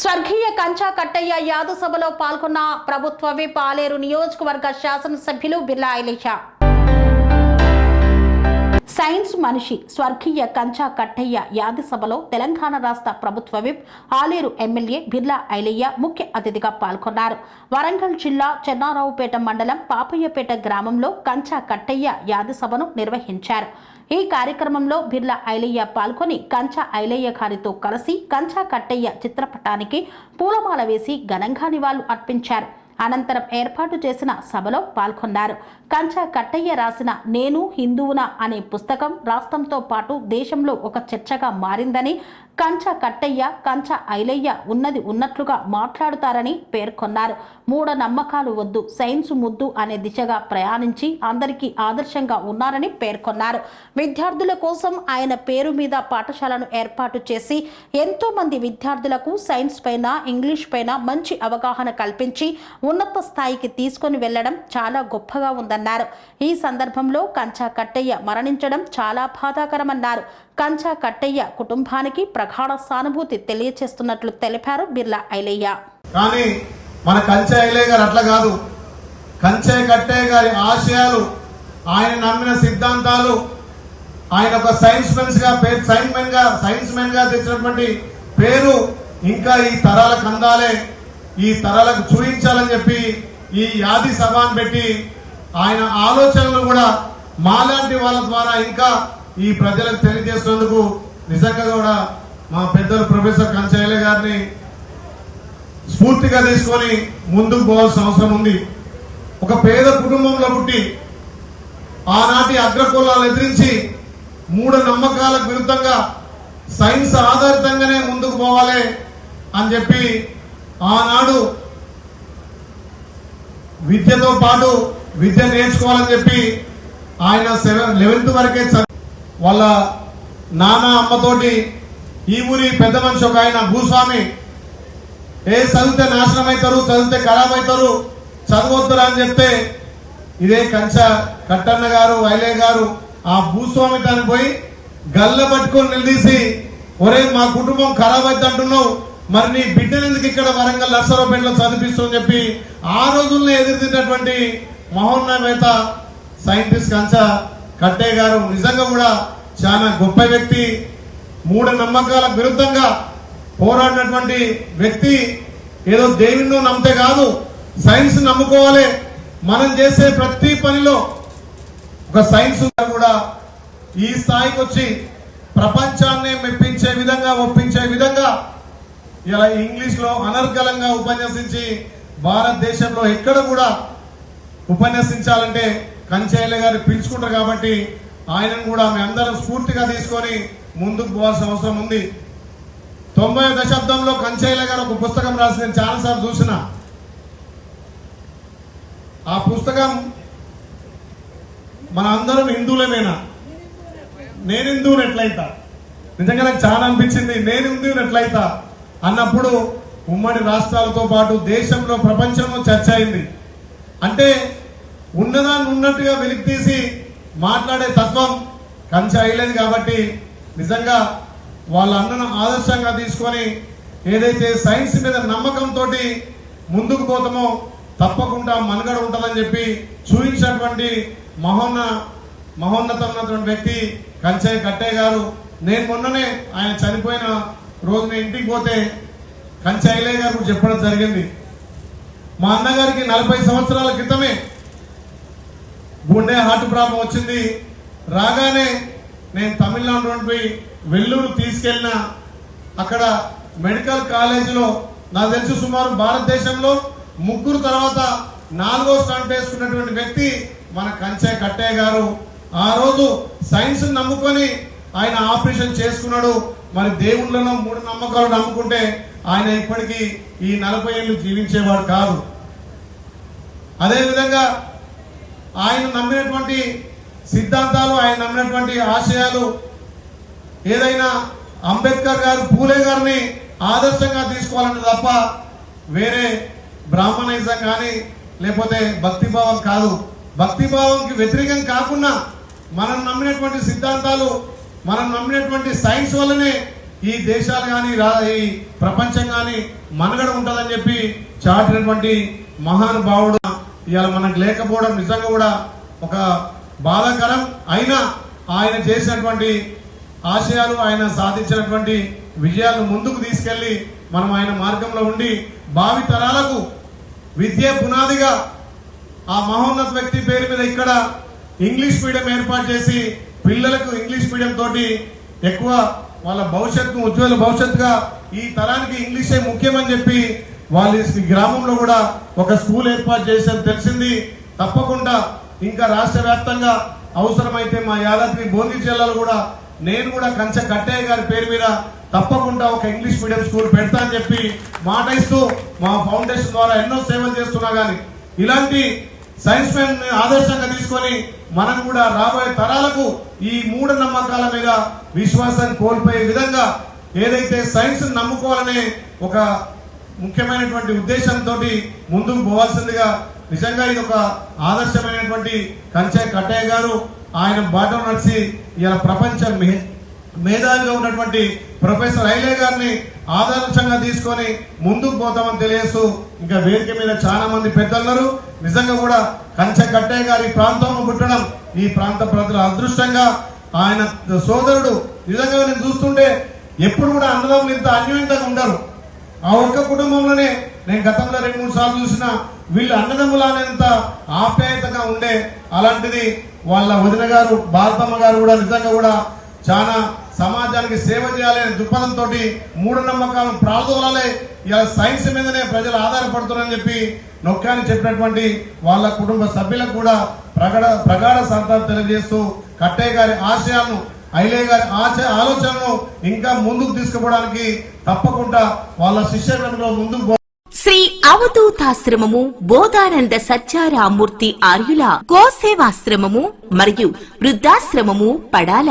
స్వర్గీయ కంచా కట్టయ్య యాద సభలో పాల్గొన్న ప్రభుత్వ విప్ ఆలేరు నియోజకవర్గ శాసనసభ్యులు బిర్లా ఐలేషా. సైన్స్ మనిషి స్వర్గీయ కంచా కట్టయ్య యాది సభలో తెలంగాణ రాష్ట్ర ప్రభుత్వ విప్ ఆలేరు ఎమ్మెల్యే బిర్లా ఐలయ్య ముఖ్య అతిథిగా పాల్గొన్నారు. వరంగల్ జిల్లా చెన్నారావుపేట మండలం పాపయ్యపేట గ్రామంలో కంచా కట్టయ్య యాది సభను నిర్వహించారు. ఈ కార్యక్రమంలో బిర్లా ఐలయ్య పాల్గొని కంచా ఐలయ్య గారితో కలిసి కంచా కట్టయ్య చిత్రపటానికి పూలమాల వేసి ఘనంగా నివాళులు అర్పించారు. అనంతరం ఏర్పాటు చేసిన సభలో పాల్గొన్నారు. కంచా కట్టయ్య రాసిన నేను హిందువునా అనే పుస్తకం రాష్ట్రంతో పాటు దేశంలో ఒక చర్చగా మారిందని కంచా కట్టయ్య కంచా ఐలయ్య ఉన్నది ఉన్నట్లుగా మాట్లాడుతారని పేర్కొన్నారు. మూఢ నమ్మకాలు వద్దు సైన్స్ ముద్దు అనే దిశగా ప్రయాణించి అందరికీ ఆదర్శంగా ఉన్నారని పేర్కొన్నారు. విద్యార్థుల కోసం ఆయన పేరు మీద పాఠశాలను ఏర్పాటు చేసి ఎంతోమంది విద్యార్థులకు సైన్స్ పైన ఇంగ్లీష్ పైన మంచి అవగాహన కల్పించి ఉన్నత స్థాయికి తీసుకొని వెళ్ళడం చాలా గొప్పగా ఉందన్నారు. ఈ సందర్భంలో కంచా కట్టయ్య మరణించడం చాలా బాధాకరమన్నారు. కంచా కట్టయ్య కుటుంబానికి ప్రగాఢ సానుభూతి తెలియచేస్తున్నట్లు తెలిపారు బిర్లా ఐలయ్య. కానీ మన కంచె ఐలయ్య గారు అట్లా కాదు. కంచె కట్టయ్య గారి ఆశయాలు ఆయన నమ్మిన సిద్ధాంతాలు ఆయన ఒక సైన్స్ మెన్స్గా సైన్స్ మెన్గా సైన్స్ మెన్గా తెచ్చినటువంటి పేరు ఇంకా ఈ తరాలకు అందాలే ఈ తరాలకు చూపించాలని చెప్పి ఈ యాది సభాన్ని పెట్టి ఆయన ఆలోచనలు కూడా మాలాంటి వాళ్ళ ద్వారా ఇంకా ఈ ప్రజలకు తెలియజేసేందుకు నిజంగా కూడా మా పెద్దలు ప్రొఫెసర్ కంచయ్య గారిని స్ఫూర్తిగా తీసుకొని ముందుకు పోవాల్సిన అవసరం ఉంది. ఒక పేద కుటుంబంలో పుట్టి ఆనాటి అగ్రకులాలు ఎదిరించి మూఢ నమ్మకాలకు విరుద్ధంగా సైన్స్ ఆధారితంగానే ముందుకు పోవాలి అని చెప్పి ఆనాడు విద్యతో పాటు విద్య నేర్చుకోవాలని చెప్పి ఆయన సెవెన్ లెవెన్త్ వరకే వాళ్ళ నాన్న అమ్మతోటి ఈ ఊరి పెద్ద మనిషి ఒక ఆయన భూస్వామి. ఏ చదివితే నాశనం అవుతారు చదివితే ఖరాబ్ అవుతారు చదవద్దురా అని చెప్తే ఇదే కంచ కట్టన్న గారు వైలే గారు ఆ భూస్వామి తను పోయి గల్ల పట్టుకొని నిలదీసి ఒరే మా కుటుంబం ఖరాబ్ అవుతుంటున్నావు మరి నీ బిడ్డలు ఎందుకు ఇక్కడ వరంగల్ నర్సరావుపేటలో చదివిస్తుందని చెప్పి ఆ రోజుల్లో ఎదుర్కొన్నటువంటి మహోన్నత సైంటిస్ట్ కంచ కట్టే గారు నిజంగా కూడా చాలా గొప్ప వ్యక్తి మూఢ నమ్మకాల విరుద్ధంగా పోరాడినటువంటి వ్యక్తి. ఏదో దేవుణ్ణి నమ్మితే కాదు సైన్స్ నమ్ముకోవాలి. మనం చేసే ప్రతి పనిలో ఒక సైన్స్ కూడా ఈ స్థాయికి వచ్చి ప్రపంచాన్ని మెప్పించే విధంగా ఒప్పించే విధంగా ఇలా ఇంగ్లీష్లో అనర్గళంగా ఉపన్యసించి భారతదేశంలో ఎక్కడ కూడా ఉపన్యసించాలంటే కంచేయ్య గారు పిలుచుకుంటారు కాబట్టి ఆయనను కూడా మేము అందరం స్ఫూర్తిగా తీసుకొని ముందుకు పోవాల్సిన అవసరం ఉంది. తొంభై దశాబ్దంలో కంచేయ్య గారు ఒక పుస్తకం రాసి నేను చాలాసార్లు చూసిన. ఆ పుస్తకం మన అందరం హిందువులమేనా? నేను హిందువుని ఎట్లయితా? నిజంగా నాకు చాలా అనిపించింది. నేను హిందువుని ఎట్లయితా? అన్నప్పుడు ఉమ్మడి రాష్ట్రాలతో పాటు దేశంలో ప్రపంచంలో చర్చ అయింది. అంటే ఉన్నదాన్ని ఉన్నట్టుగా వెలికి తీసి మాట్లాడే తత్వం కంచె అయ్యలేదు కాబట్టి నిజంగా వాళ్ళ అన్నను ఆదర్శంగా తీసుకొని ఏదైతే సైన్స్ మీద నమ్మకంతో ముందుకు పోతామో తప్పకుండా మనుగడ ఉంటుందని చెప్పి చూపించినటువంటి మహోన్న మహోన్నతమైనటువంటి వ్యక్తి కంచయ్య కట్టే గారు. నేను మొన్ననే ఆయన చనిపోయిన రోజు నేను ఇంటికి పోతే కంచె అయ్యలే గారు చెప్పడం జరిగింది. మా అన్నగారికి నలభై సంవత్సరాల క్రితమే గుండె హార్ట్ ప్రాబ్లం వచ్చింది. రాగానే నేను తమిళనాడు నుండి వెల్లూరు తీసుకెళ్ళిన అక్కడ మెడికల్ కాలేజీలో నాకు తెలిసి సుమారు భారతదేశంలో ముగ్గురు తర్వాత నాలుగో స్టాండ్ వేసుకున్నటువంటి వ్యక్తి మన కంచె కట్టయ్య గారు. ఆ రోజు సైన్స్ నమ్ముకొని ఆయన ఆపరేషన్ చేసుకున్నాడు. మరి దేవుళ్ళను మూడు నమ్మకాలు నమ్ముకుంటే ఆయన ఇప్పటికీ ఈ నలభై ఏళ్ళు జీవించేవాడు కాదు. అదేవిధంగా ఆయన నమ్మినటువంటి సిద్ధాంతాలు ఆయన నమ్మినటువంటి ఆశయాలు ఏదైనా అంబేద్కర్ గారు పూలే గారిని ఆదర్శంగా తీసుకోవాలని తప్ప వేరే బ్రాహ్మణిజం కానీ లేకపోతే భక్తిభావం కాదు. భక్తిభావంకి వ్యతిరేకం కాకుండా మనం నమ్మినటువంటి సిద్ధాంతాలు మనం నమ్మినటువంటి సైన్స్ వల్లనే ఈ దేశాలు కానీ ఈ ప్రపంచం కానీ మనుగడ ఉంటుందని చెప్పి చాటినటువంటి మహానుభావుడు ఇవాళ మనకు లేకపోవడం నిజంగా కూడా ఒక బాధాకరం. అయినా ఆయన చేసినటువంటి ఆశయాలు ఆయన సాధించినటువంటి విజయాలను ముందుకు తీసుకెళ్ళి మనం ఆయన మార్గంలో ఉండి భావి తరాలకు విద్య పునాదిగా ఆ మహోన్నత వ్యక్తి పేరు మీద ఇక్కడ ఇంగ్లీష్ మీడియం ఏర్పాటు చేసి పిల్లలకు ఇంగ్లీష్ మీడియం తోటి ఎక్కువ వాళ్ళ భవిష్యత్తు ఉజ్వల భవిష్యత్తుగా ఈ తరానికి ఇంగ్లీషే ముఖ్యమని చెప్పి వాళ్ళ గ్రామంలో కూడా ఒక స్కూల్ ఏర్పాటు చేశారని తెలిసింది తప్పకుండా ఇంకా రాష్ట్ర వ్యాప్తంగా అవసరమైతే మా యాదాద్రి భోగి జిల్లాలో కూడా నేను కూడా కంచె కట్టయ్య గారి పేరు మీద తప్పకుండా ఒక ఇంగ్లీష్ మీడియం స్కూల్ పెడతా అని చెప్పి మాట ఇస్తూ మా ఫౌండేషన్ ద్వారా ఎన్నో సేవలు చేస్తున్నా గానీ ఇలాంటి సైన్స్ మ్యాన్ ఆదర్శంగా తీసుకొని మనం కూడా రాబోయే తరాలకు ఈ మూఢ నమ్మకాల మీద విశ్వాసాన్ని కోల్పోయే విధంగా ఏదైతే సైన్స్ నమ్ముకోవాలనే ఒక ముఖ్యమైనటువంటి ఉద్దేశంతో ముందుకు పోవాల్సిందిగా నిజంగా ఇది ఒక ఆదర్శమైనటువంటి కంచె కట్టయ్య గారు ఆయన బాటం నడిచి ఇలా ప్రపంచం మేధావిగా ఉన్నటువంటి ప్రొఫెసర్ ఐలే గారిని ఆదర్శంగా తీసుకొని ముందుకు పోతామని తెలియస్తూ ఇంకా వేదిక మీద చాలా మంది పెద్దలున్నారు. నిజంగా కూడా కంచె కట్టే గారి ప్రాంతంలో పుట్టడం ఈ ప్రాంత ప్రజల అదృష్టంగా ఆయన సోదరుడు నిజంగా నేను చూస్తుంటే ఎప్పుడు కూడా అన్నదమ్ములు ఇంత అన్యోన్యంగా ఉండరు. ఆ ఒక్క కుటుంబంలోనే నేను గతంలో రెండు మూడు సార్లు చూసిన వీళ్ళు అన్నదమ్ములు అనేంత ఆప్యాయతగా ఉండే అలాంటిది వాళ్ళ వదిన గారు భారతమ్మ గారు కూడా నిజంగా కూడా చాలా సమాజానికి సేవ చేయాలనే దృక్పథంతో మూఢనమ్మకాలను ప్రార్థోలాలే ఇలా సైన్స్ మీదనే ప్రజలు ఆధారపడుతున్నారని చెప్పి నొక్కాని చెప్పినటువంటి వాళ్ళ కుటుంబ సభ్యులకు కూడా ప్రగడ ప్రగాఢ సంతానం తెలియజేస్తూ కట్టయ్య గారి ఆశయాలను ఐలే గారి ఆశ ఆలోచనను ఇంకా ముందుకు తీసుకుపోవడానికి తప్పకుండా వాళ్ళ శిష్యులలో ముందుకు శ్రీ అవధూతాశ్రమము బోధానంద సత్యారామూర్తి ఆర్యుల గోసేవాశ్రమము మరియు వృద్ధాశ్రమము పడాల.